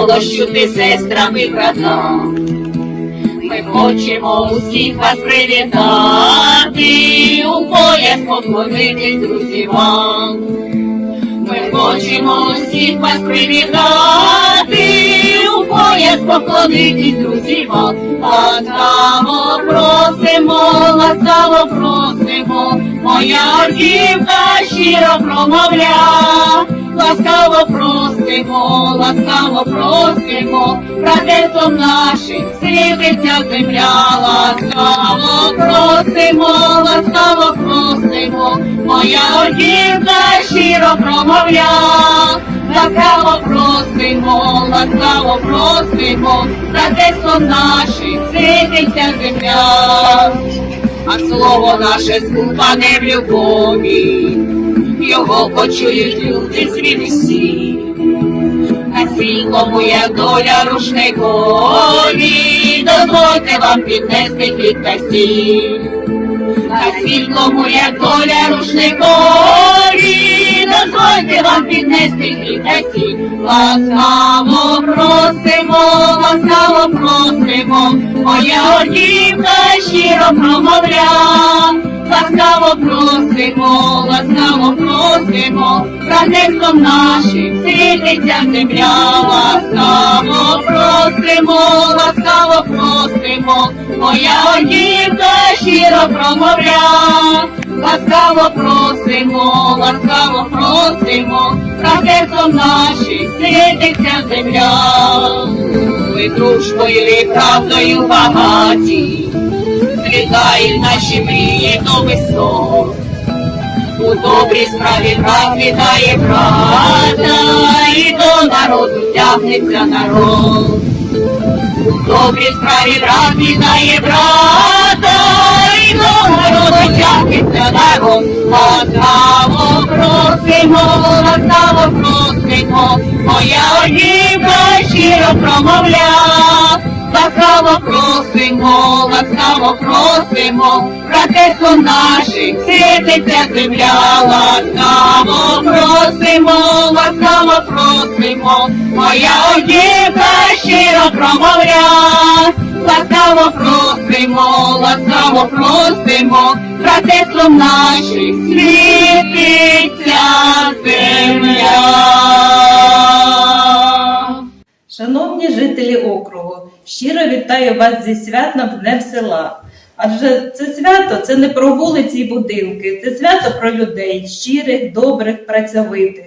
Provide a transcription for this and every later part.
цей голос чути сестрами брата. Ми хочемо усіх вас привітати, у пояс поклонити друзі вам. Ми хочемо усіх вас привітати, у пояс поклонити друзі вам. Ласкаво просимо, ласкаво просимо, моя дівка щиро промовля. Ласкаво просимо, ласкаво просимо, братецом нашим світиться земля, ласкаво просимо, ласкаво просимо, моя дівка щиро промовля, ласкаво просимо, ласкаво просимо, братецом нашим світиться земля, а слово наше скупане в любові його почують люди звідусі. На світло моя доля рушникові, дозвольте вам піднести під таксі. На світло моя доля рушникові, дозвольте вам піднести під таксі. Ласкаво просимо, ласкаво просимо, моя дівка щиро промовля. Ласкаво просимо, ласкаво просимо, братецтвом нашим світиться земля, ласкаво просимо, ласкаво просимо, моя дівка щиро промовля, ласкаво просимо, ласкаво просимо, братецтвом нашим світиться земля, ми дружбою і правдою багаті злітають наші мрії до висот. У добрій справі брат вітає брата, і до народу тягнеться народ. У добрій справі брат вітає брата, і до народу тягнеться народ. Ласкаво просимо, ласкаво просимо, моя дівка щиро промовля. Ласкаво просимо, ласкаво просимо, братецтво наших світиться земля, ласкаво просимо, ласкаво просимо, моя дівка щиро промовля, ласкаво просимо, ласкаво просимо, братецтвом наших світиться земля. Шановні жителі округу, щиро вітаю вас зі святом Днем села. Адже це свято це не про вулиці і будинки, це свято про людей, щирих, добрих, працьовитих.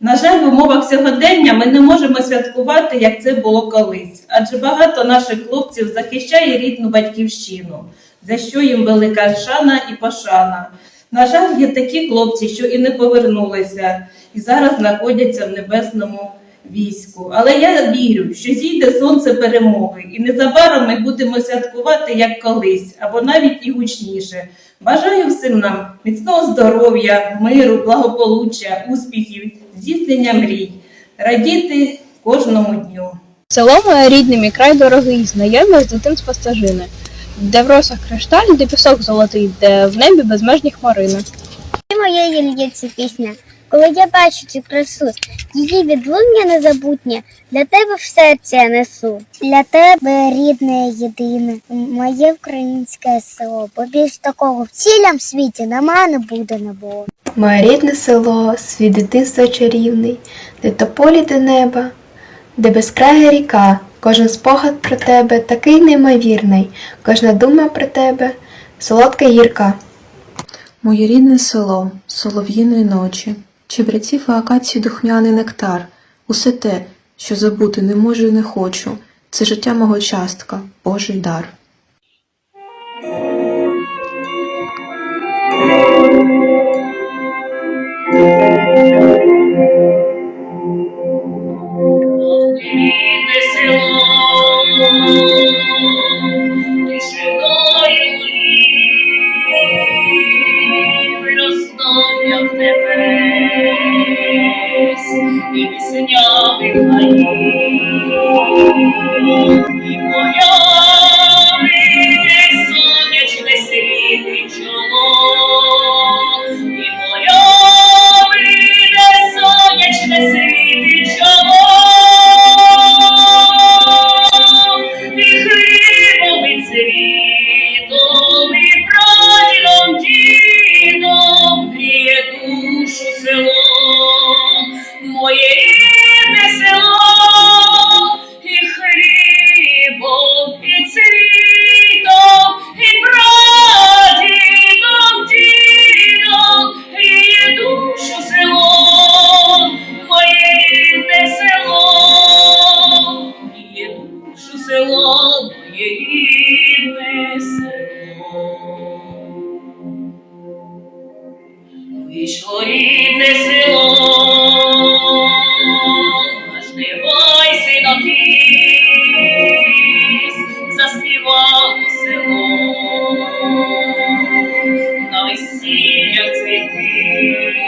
На жаль, в умовах сьогодення ми не можемо святкувати, як це було колись, адже багато наших хлопців захищає рідну батьківщину, за що їм велика шана і пошана. На жаль, є такі хлопці, що і не повернулися, і зараз знаходяться в небесному війську. Але я вірю, що зійде сонце перемоги, і незабаром ми будемо святкувати як колись, або навіть і гучніше. Бажаю всім нам міцного здоров'я, миру, благополуччя, успіхів, здійснення мрій, радіти кожному дню. Село моє рідне, мій край дорогий, знайоме з дитинства стежини, де в росах кришталь, де пісок золотий, де в небі безмежні хмарини. Ти моєї лється пісня, коли я бачу цю красу, її відлуння незабутнє, для тебе в серці я несу. Для тебе рідне єдине, моє українське село, бо більш такого в цілям світі нема не буде не було. Моє рідне село, свій дитинства чарівний, де тополі до неба, де безкрая ріка, кожен спогад про тебе такий неймовірний, кожна дума про тебе солодка гірка. Моє рідне село, солов'їної ночі, чебреців і акації духмяний нектар, усе те, що забути не можу і не хочу, це життя мого частка, Божий дар. Синокіс, заспівало село, на весіллях цвіти.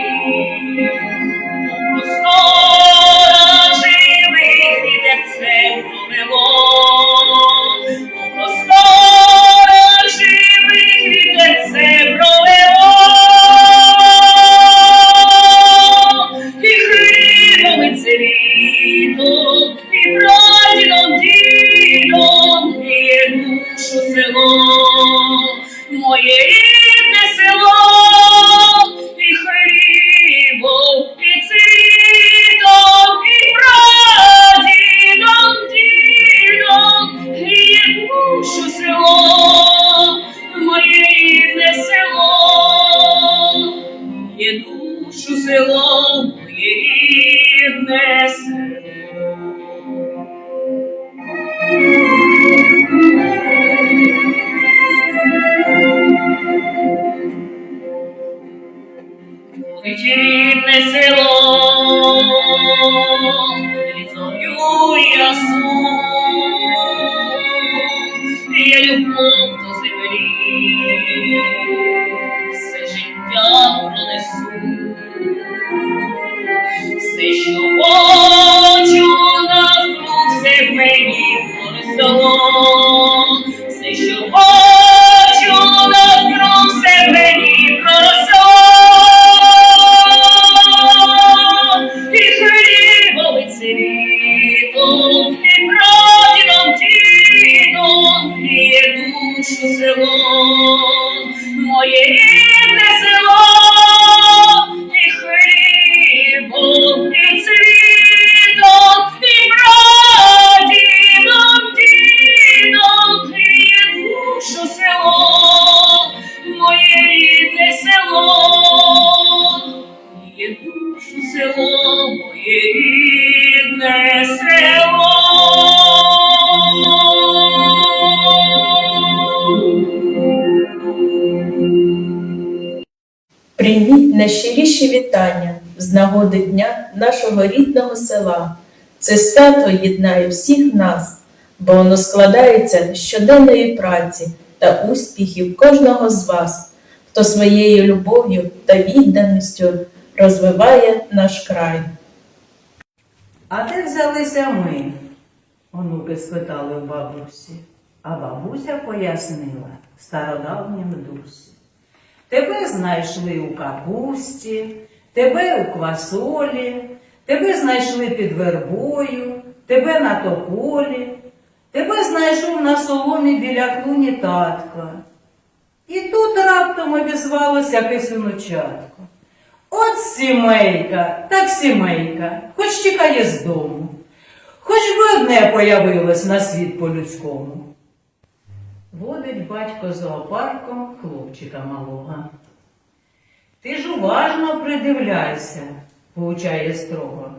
Я любов до землі, все життя пронесу, все, що хочу навкруг, все мені проросло, все, що хочу навкруг, все мені проросло, і хлібом, і село. Прийміть найщиріші вітання з нагоди Дня нашого рідного села. Це свято єднає всіх нас, бо воно складається з щоденної праці та успіхів кожного з вас, хто своєю любов'ю та відданістю розвиває наш край. А де взялися ми? онуки спитали в бабусі. А бабуся пояснила стародавнім дусі. Тебе знайшли у капусті, тебе у квасолі, тебе знайшли під вербою, тебе на тополі, тебе знайшов на соломі біля клуні татка. І тут раптом обізвалося кисуночатко. От сімейка, так сімейка, хоч тікає з дому, хоч би одне появилось на світ по-людському. Водить батько зоопарком хлопчика малого. Ти ж уважно придивляйся, поучає строго.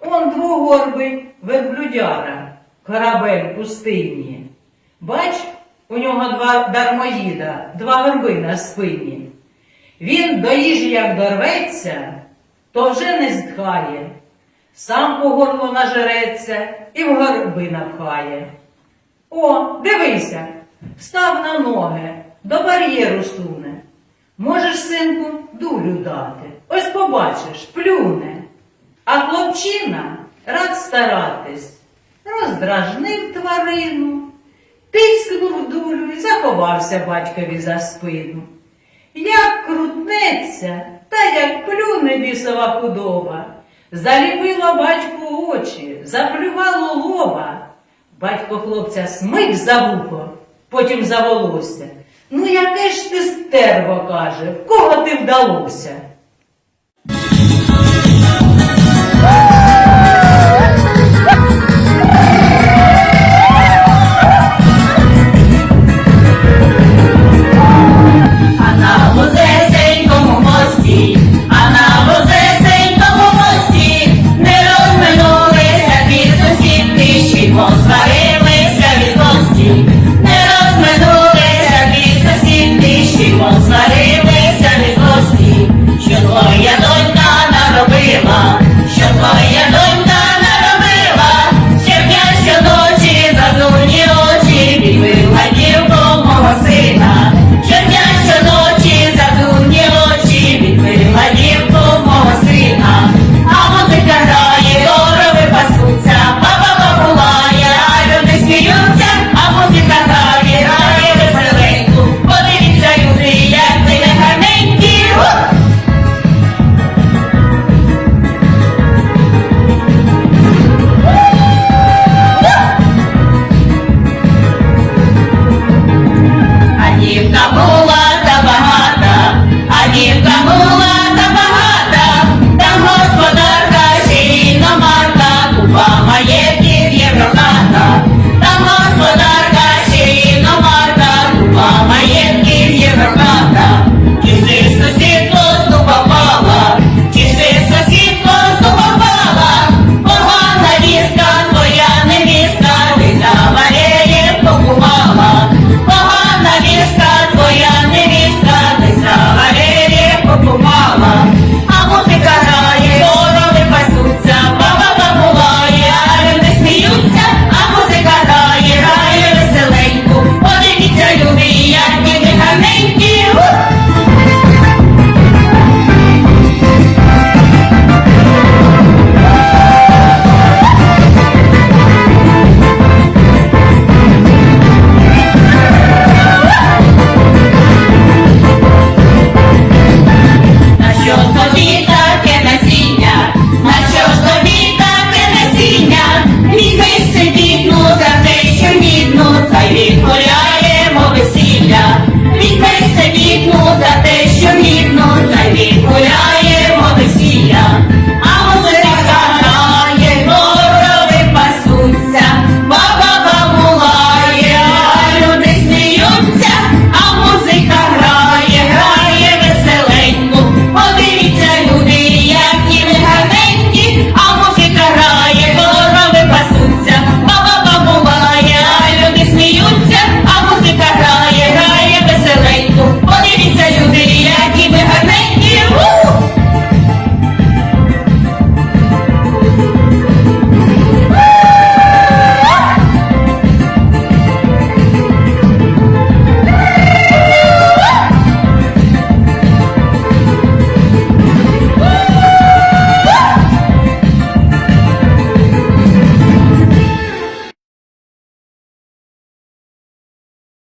Он двогорбий верблюдяра, корабель пустині. Бач, у нього два дармоїда, два горби на спині. Він до їжі як дорветься, то вже не здхає, сам по горло нажереться і в горби напхає. О, дивися, став на ноги, до бар'єру суне. Можеш, синку, дулю дати. Ось побачиш, плюне. А хлопчина рад старатись, роздражнив тварину, тискнув дулю і заховався батькові за спину як крутнеться та як плюне бісова худоба. Заліпила батьку очі, заплювало лоба. Батько хлопця смик за вухо, потім за волосся. Ну, яке ж ти стерво каже, в кого ти вдалося?